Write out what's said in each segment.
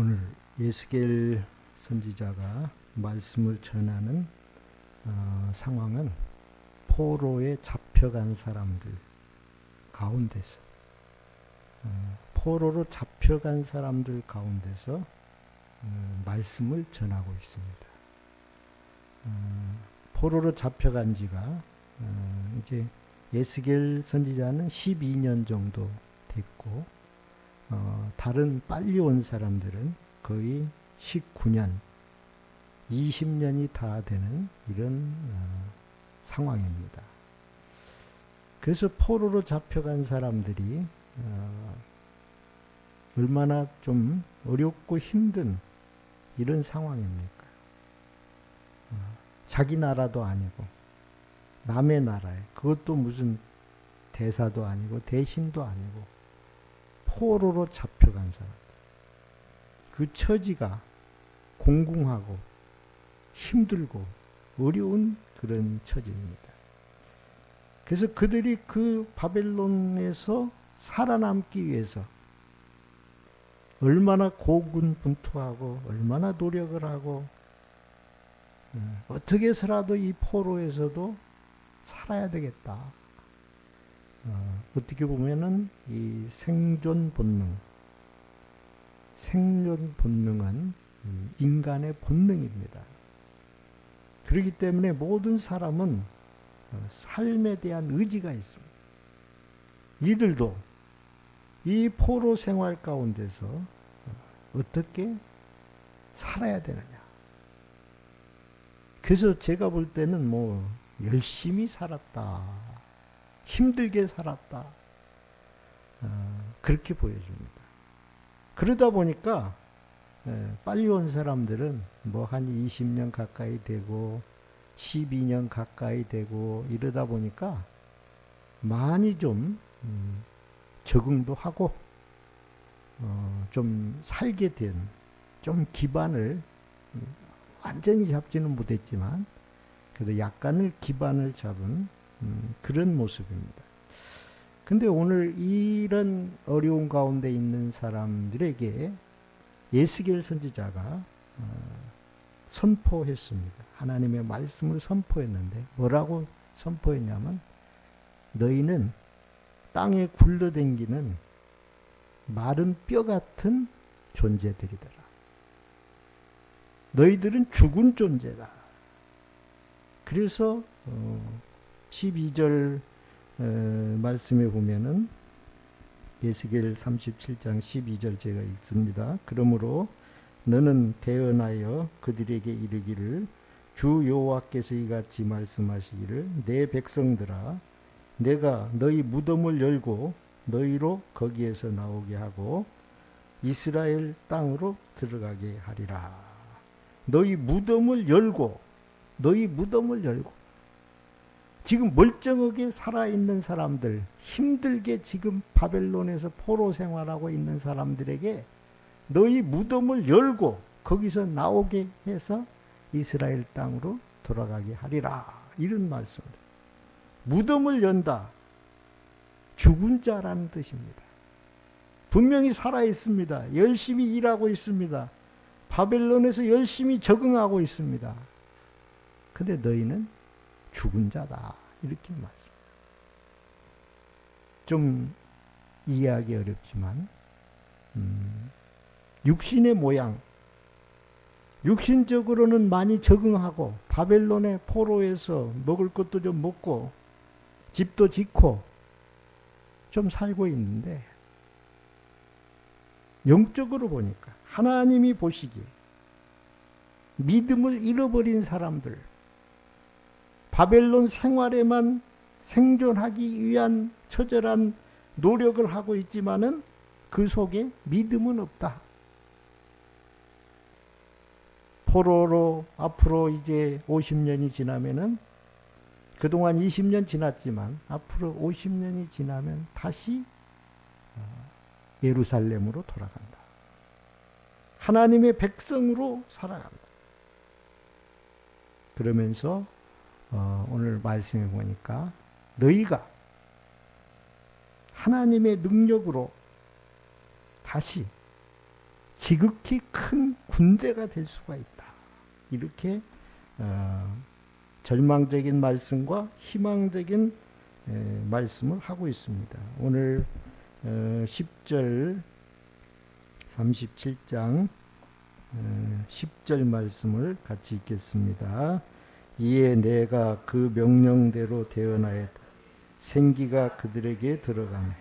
오늘 예스겔 선지자가 말씀을 전하는 어, 상황은 포로에 잡혀간 사람들 가운데서 어, 포로로 잡혀간 사람들 가운데서 어, 말씀을 전하고 있습니다. 어, 포로로 잡혀간 지가 어, 이제 예스겔 선지자는 12년 정도 됐고 어, 다른 빨리 온 사람들은 거의 19년, 20년이 다 되는 이런 어, 상황입니다. 그래서 포로로 잡혀간 사람들이 어, 얼마나 좀 어렵고 힘든 이런 상황입니까? 어, 자기 나라도 아니고 남의 나라에 그것도 무슨 대사도 아니고 대신도 아니고 포로로 잡혀간 사람. 그 처지가 공공하고 힘들고 어려운 그런 처지입니다. 그래서 그들이 그 바벨론에서 살아남기 위해서 얼마나 고군분투하고 얼마나 노력을 하고 음, 어떻게 해서라도 이 포로에서도 살아야 되겠다. 어, 어떻게 보면은 이 생존 본능, 생존 본능은 음, 인간의 본능입니다. 그렇기 때문에 모든 사람은 어, 삶에 대한 의지가 있습니다. 이들도 이 포로 생활 가운데서 어, 어떻게 살아야 되느냐. 그래서 제가 볼 때는 뭐 열심히 살았다. 힘들게 살았다. 어, 그렇게 보여줍니다. 그러다 보니까 예, 빨리 온 사람들은 뭐 한 20년 가까이 되고 12년 가까이 되고 이러다 보니까 많이 좀 음, 적응도 하고 어, 좀 살게 된 좀 기반을 음, 완전히 잡지는 못했지만 그래도 약간의 기반을 잡은 음, 그런 모습입니다. 근데 오늘 이런 어려운 가운데 있는 사람들에게 예스겔 선지자가 어, 선포했습니다. 하나님의 말씀을 선포했는데 뭐라고 선포했냐면 너희는 땅에 굴러댕기는 마른 뼈 같은 존재들이더라. 너희들은 죽은 존재다. 그래서 어, 12절 어, 말씀에 보면은 예스겔 37장 12절 제가 읽습니다. 그러므로 너는 대언하여 그들에게 이르기를 주 여호와께서 이같이 말씀하시기를 내 백성들아 내가 너희 무덤을 열고 너희로 거기에서 나오게 하고 이스라엘 땅으로 들어가게 하리라. 너희 무덤을 열고 너희 무덤을 열고 지금 멀쩡하게 살아있는 사람들, 힘들게 지금 바벨론에서 포로 생활하고 있는 사람들에게 너희 무덤을 열고 거기서 나오게 해서 이스라엘 땅으로 돌아가게 하리라. 이런 말씀입니다. 무덤을 연다. 죽은 자라는 뜻입니다. 분명히 살아 있습니다. 열심히 일하고 있습니다. 바벨론에서 열심히 적응하고 있습니다. 근데 너희는 죽은 자다. 이렇게 말씀. 좀 이해하기 어렵지만, 음, 육신의 모양, 육신적으로는 많이 적응하고, 바벨론의 포로에서 먹을 것도 좀 먹고, 집도 짓고, 좀 살고 있는데, 영적으로 보니까, 하나님이 보시기에, 믿음을 잃어버린 사람들, 바벨론 생활에만 생존하기 위한 처절한 노력을 하고 있지만은 그 속에 믿음은 없다. 포로로 앞으로 이제 50년이 지나면은 그동안 20년 지났지만 앞으로 50년이 지나면 다시 어, 예루살렘으로 돌아간다. 하나님의 백성으로 살아간다. 그러면서 어, 오늘 말씀해 보니까 너희가 하나님의 능력으로 다시 지극히 큰 군대가 될 수가 있다. 이렇게 어, 절망적인 말씀과 희망적인 에, 말씀을 하고 있습니다. 오늘 어, 10절 37장 어, 10절 말씀을 같이 읽겠습니다. 이에 내가 그 명령대로 대언하였다. 생기가 그들에게 들어가며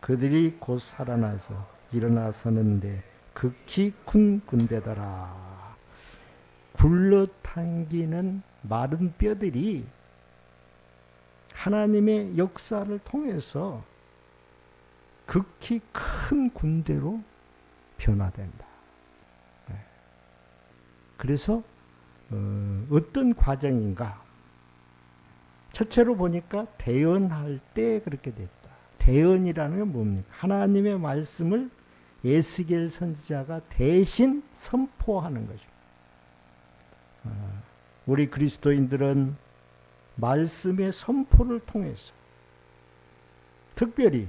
그들이 곧 살아나서 일어나 서는데 극히 큰 군대더라. 굴러 당기는 마른 뼈들이 하나님의 역사를 통해서 극히 큰 군대로 변화된다. 네. 그래서 어, 어떤 과정인가? 첫째로 보니까 대언할 때 그렇게 됐다. 대언이라는 건 뭡니까? 하나님의 말씀을 에스겔 선지자가 대신 선포하는 거죠. 어, 우리 그리스도인들은 말씀의 선포를 통해서 특별히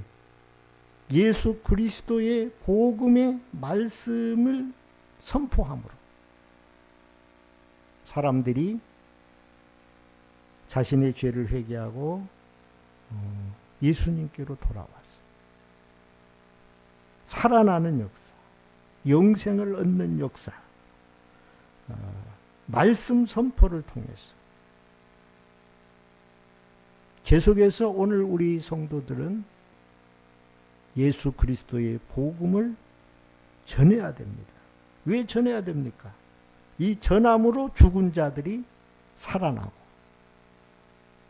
예수 그리스도의 복음의 말씀을 선포함으로 사람들이 자신의 죄를 회개하고 어, 예수님께로 돌아왔어요. 살아나는 역사, 영생을 얻는 역사, 어, 말씀 선포를 통해서 계속해서 오늘 우리 성도들은 예수 그리스도의 복음을 전해야 됩니다. 왜 전해야 됩니까? 이 전함으로 죽은 자들이 살아나고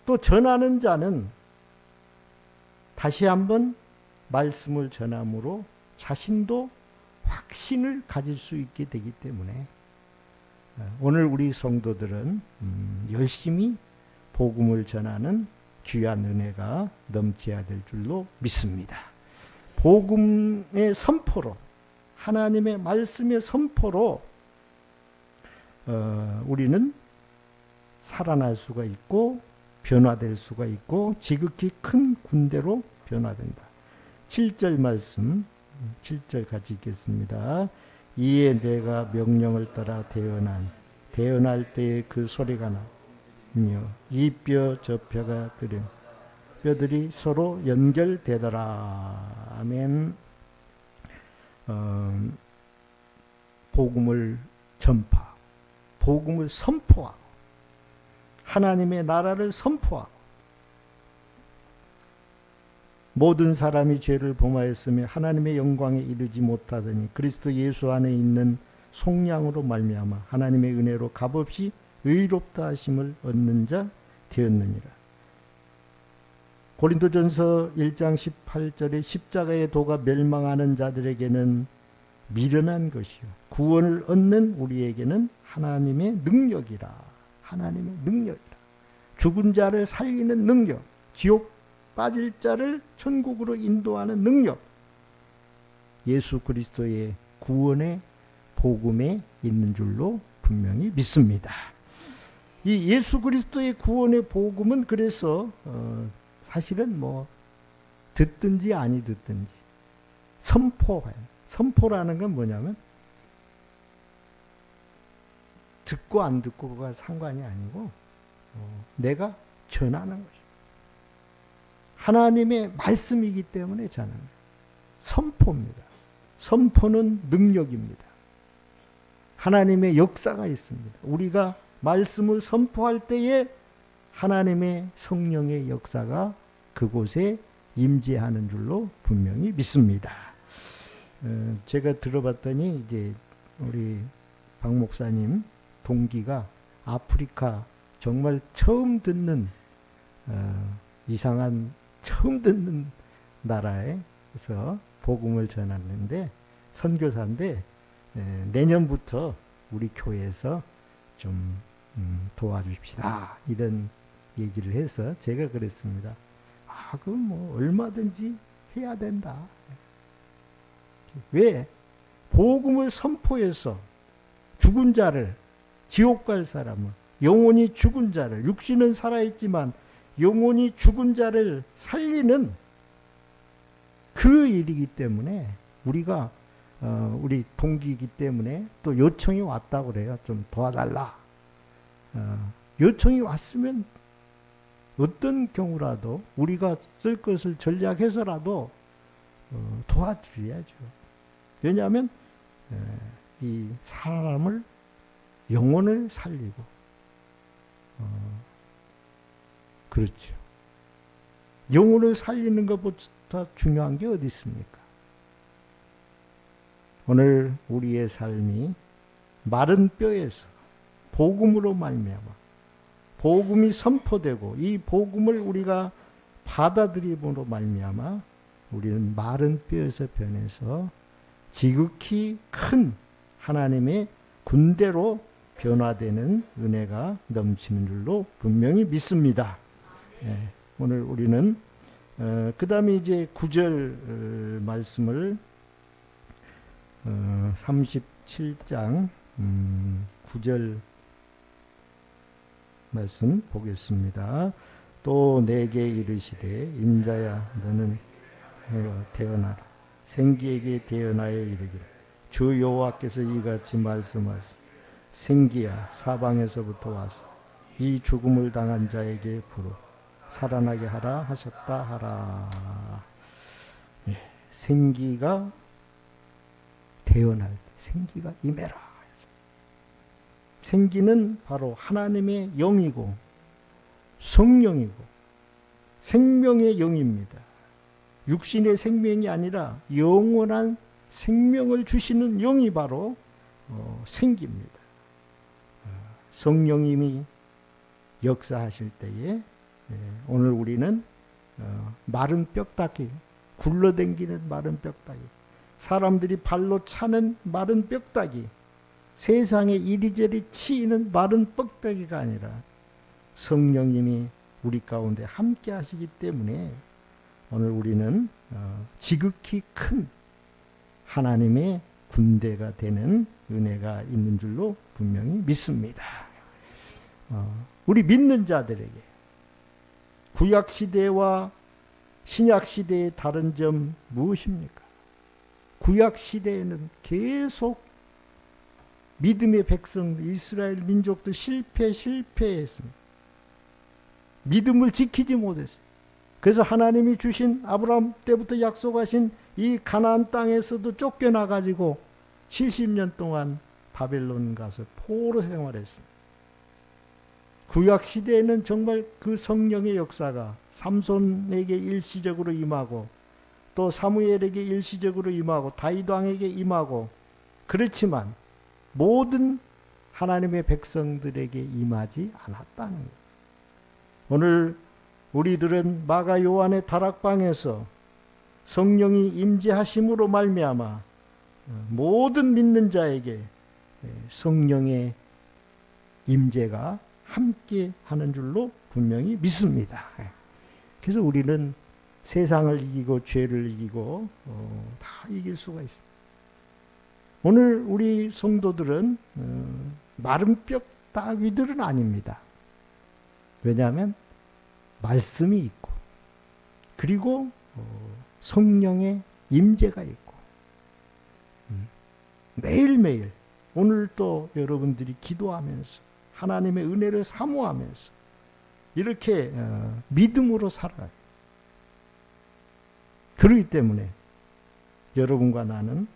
또 전하는 자는 다시 한번 말씀을 전함으로 자신도 확신을 가질 수 있게 되기 때문에 어, 오늘 우리 성도들은 음, 열심히 복음을 전하는 귀한 은혜가 넘쳐야 될 줄로 믿습니다. 복음의 선포로 하나님의 말씀의 선포로 어, 우리는 살아날 수가 있고 변화될 수가 있고 지극히 큰 군대로 변화된다. 7절 말씀 7절 같이 읽겠습니다. 이에 내가 명령을 따라 대언한 대언할 때에 그 소리가 나며 이뼈 저 뼈가 들음 뼈들이 서로 연결되더라. 아멘. 어, 복음을 전파, 복음을 선포하고 하나님의 나라를 선포하고 모든 사람이 죄를 범하였으며 하나님의 영광에 이르지 못하더니 그리스도 예수 안에 있는 속량으로 말미암아 하나님의 은혜로 값없이 의롭다 하심을 얻는 자 되었느니라. 고린도전서 1장 18절에 십자가의 도가 멸망하는 자들에게는 미련한 것이요 구원을 얻는 우리에게는 하나님의 능력이라. 하나님의 능력이라. 죽은 자를 살리는 능력, 지옥 빠질 자를 천국으로 인도하는 능력. 예수 그리스도의 구원의 복음에 있는 줄로 분명히 믿습니다. 이 예수 그리스도의 구원의 복음은 그래서 어, 사실은 뭐 듣든지 아니 듣든지 선포해요. 선포라는 건 뭐냐면 듣고 안 듣고가 상관이 아니고 어, 내가 전하는 거죠. 하나님의 말씀이기 때문에 거예요. 선포입니다. 선포는 능력입니다. 하나님의 역사가 있습니다. 우리가 말씀을 선포할 때에 하나님의 성령의 역사가 그곳에 임재하는 줄로 분명히 믿습니다. 어, 제가 들어봤더니 이제 우리 박 목사님 동기가 아프리카 정말 처음 듣는 어, 이상한 처음 듣는 나라에서 복음을 전하는데 선교사인데 에, 내년부터 우리 교회에서 좀 음, 도와주십시다 이런 얘기를 해서 제가 그랬습니다. 아, 그럼 뭐 얼마든지 해야 된다. 왜? 복음을 선포해서 죽은 자를 지옥 갈 사람은 영혼이 죽은 자를 육신은 살아있지만 영혼이 죽은 자를 살리는 그 일이기 때문에 우리가 어, 우리 동기이기 때문에 또 요청이 왔다고 그래요. 좀 도와달라. 어, 요청이 왔으면 어떤 경우라도 우리가 쓸 것을 전략해서라도 어, 도와드려야죠. 왜냐하면 에, 이 사람을 영혼을 살리고 어, 그렇죠. 영혼을 살리는 것보다 중요한 게 어디 있습니까? 오늘 우리의 삶이 마른 뼈에서 복음으로 말미암아 복음이 선포되고 이 복음을 우리가 받아들임으로 말미암아 우리는 마른 뼈에서 변해서 지극히 큰 하나님의 군대로 변화되는 은혜가 넘치는 줄로 분명히 믿습니다. 예, 오늘 우리는 어, 그 다음에 이제 구절 어, 말씀을 어, 37장 음, 9절 말씀 보겠습니다. 또 내게 이르시되 인자야 너는 어, 태어나라 생기에게 태어나여 이르기를 주 여호와께서 이같이 말씀하시 생기야 사방에서부터 와서 이 죽음을 당한 자에게 부르 살아나게 하라 하셨다 하라. 예, 생기가 태어날 때 생기가 임해라 생기는 바로 하나님의 영이고 성령이고 생명의 영입니다. 육신의 생명이 아니라 영원한 생명을 주시는 영이 바로 어. 어, 성령님이 역사하실 때에 예, 오늘 우리는 어, 마른 뼈다귀 굴러댕기는 마른 뼈다귀 사람들이 발로 차는 마른 뼈다귀 세상에 이리저리 치이는 마른 뻑대기가 아니라 성령님이 우리 가운데 함께 하시기 때문에 오늘 우리는 어, 지극히 큰 하나님의 군대가 되는 은혜가 있는 줄로 분명히 믿습니다. 어, 우리 믿는 자들에게 구약 시대와 신약 시대의 다른 점 무엇입니까? 구약 시대에는 계속 믿음의 백성 이스라엘 민족도 실패 실패했습니다. 믿음을 지키지 못했어요. 그래서 하나님이 주신 아브라함 때부터 약속하신 이 가나안 땅에서도 쫓겨나 가지고 70년 동안 바벨론 가서 포로 생활했습니다. 구약 시대에는 정말 그 성령의 역사가 삼손에게 일시적으로 임하고 또 사무엘에게 일시적으로 임하고 다윗 왕에게 임하고 그렇지만 모든 하나님의 백성들에게 임하지 않았다는 것. 오늘 우리들은 마가 요한의 다락방에서 성령이 임재하심으로 말미암아 모든 믿는 자에게 성령의 임재가 함께 하는 줄로 분명히 믿습니다. 그래서 우리는 세상을 이기고 죄를 이기고 어, 다 이길 수가 있습니다. 오늘 우리 성도들은 어, 뼈 따위들은 아닙니다. 왜냐하면 말씀이 있고 그리고 어, 성령의 임재가 있고 음, 매일매일 오늘 또 여러분들이 기도하면서 하나님의 은혜를 사모하면서 이렇게 어, 믿음으로 살아요. 그렇기 때문에 여러분과 나는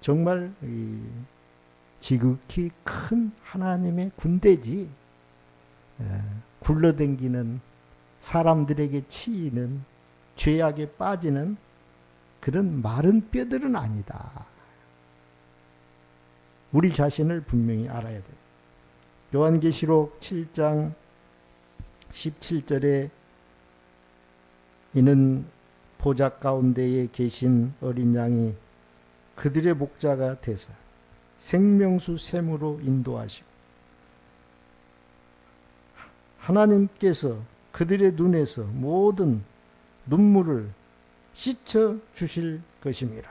정말 지극히 큰 하나님의 군대지 굴러댕기는 사람들에게 치이는 죄악에 빠지는 그런 마른 뼈들은 아니다. 우리 자신을 분명히 알아야 돼. 요한계시록 7장 17절에 이는 보좌 가운데에 계신 어린 양이 그들의 목자가 되사 생명수 샘으로 인도하시고 하나님께서 그들의 눈에서 모든 눈물을 씻어 주실 것입니다.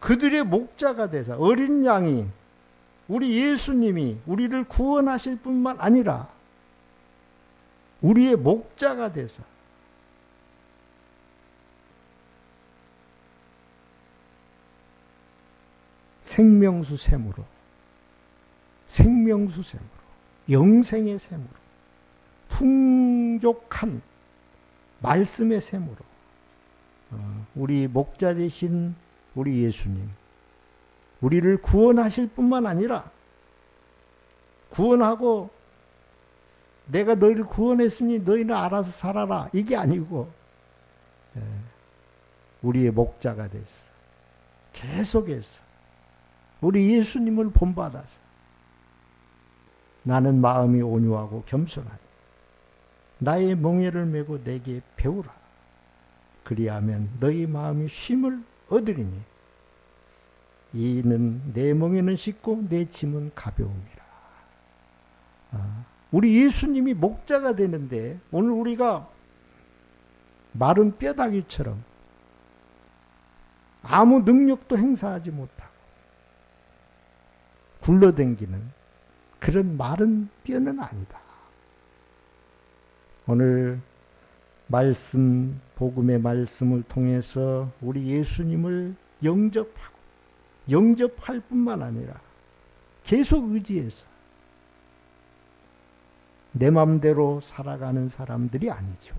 그들의 목자가 되사 어린 양이 우리 예수님이 우리를 구원하실 뿐만 아니라 우리의 목자가 되사 생명수 샘으로 생명수 샘으로 영생의 샘으로 풍족한 말씀의 샘으로 어, 우리 목자 되신 우리 예수님 우리를 구원하실 뿐만 아니라 구원하고 내가 너희를 구원했으니 너희는 알아서 살아라. 이게 아니고 예, 우리의 목자가 됐어. 계속해서 우리 예수님을 본받아서 나는 마음이 온유하고 겸손하니 나의 멍에를 메고 내게 배우라. 그리하면 너희 마음이 쉼을 얻으리니 이는 내 멍에는 쉽고 내 짐은 가벼움이라. 아, 우리 예수님이 목자가 되는데 오늘 우리가 마른 뼈다귀처럼 아무 능력도 행사하지 못하고 굴러댕기는 그런 마른 뼈는 아니다. 오늘 말씀 복음의 말씀을 통해서 우리 예수님을 영접하고 영접할 뿐만 아니라 계속 의지해서 내 맘대로 살아가는 사람들이 아니죠.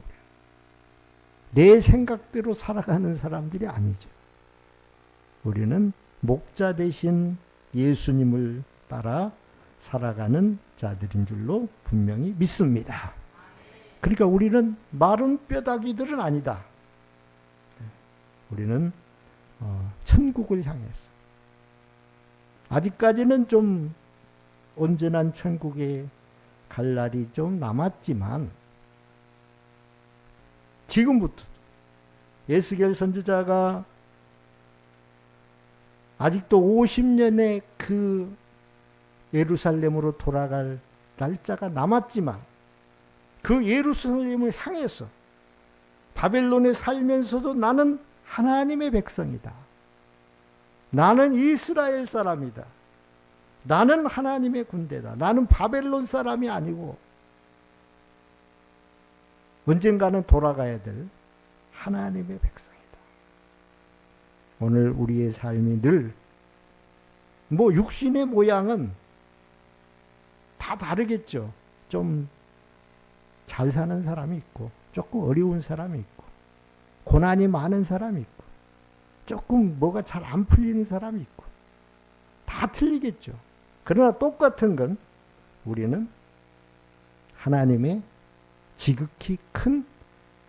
내 생각대로 살아가는 사람들이 아니죠. 우리는 목자 대신 예수님을 따라 살아가는 자들인 줄로 분명히 믿습니다. 그러니까 우리는 마른 뼈다귀들은 아니다. 우리는 어, 천국을 향해서 아직까지는 좀 온전한 천국에 갈 날이 좀 남았지만 지금부터 예스겔 선지자가 아직도 50년의 그 예루살렘으로 돌아갈 날짜가 남았지만 그 예루살렘을 향해서 바벨론에 살면서도 나는 하나님의 백성이다. 나는 이스라엘 사람이다. 나는 하나님의 군대다. 나는 바벨론 사람이 아니고 언젠가는 돌아가야 될 하나님의 백성이다. 오늘 우리의 삶이 늘 뭐 육신의 모양은 다 다르겠죠. 좀 잘 사는 사람이 있고 조금 어려운 사람이 있고 고난이 많은 사람이 있고 조금 뭐가 잘 안 풀리는 사람이 있고 다 틀리겠죠. 그러나 똑같은 건 우리는 하나님의 지극히 큰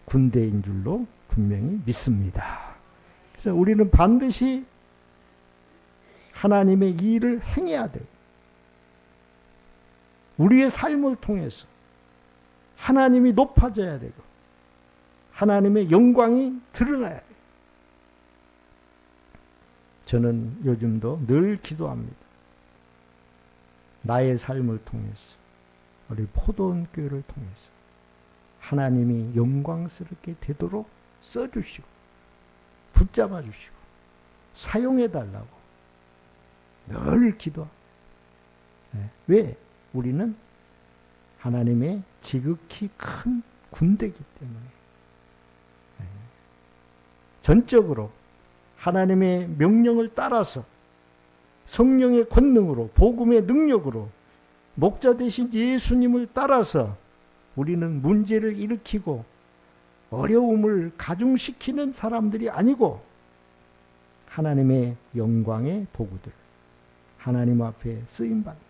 군대인 줄로 분명히 믿습니다. 그래서 우리는 반드시 하나님의 일을 행해야 돼요. 우리의 삶을 통해서 하나님이 높아져야 되고 하나님의 영광이 드러나야 돼요. 저는 요즘도 늘 기도합니다. 나의 삶을 통해서 우리 포도원 교회를 통해서 하나님이 영광스럽게 되도록 써주시고 붙잡아 주시고 사용해 달라고 늘 기도합니다. 네. 왜? 우리는 하나님의 지극히 큰 군대이기 때문에 네. 전적으로 하나님의 명령을 따라서 성령의 권능으로 복음의 능력으로 목자 대신 예수님을 따라서 우리는 문제를 일으키고 어려움을 가중시키는 사람들이 아니고 하나님의 영광의 도구들 하나님 앞에 쓰임 받는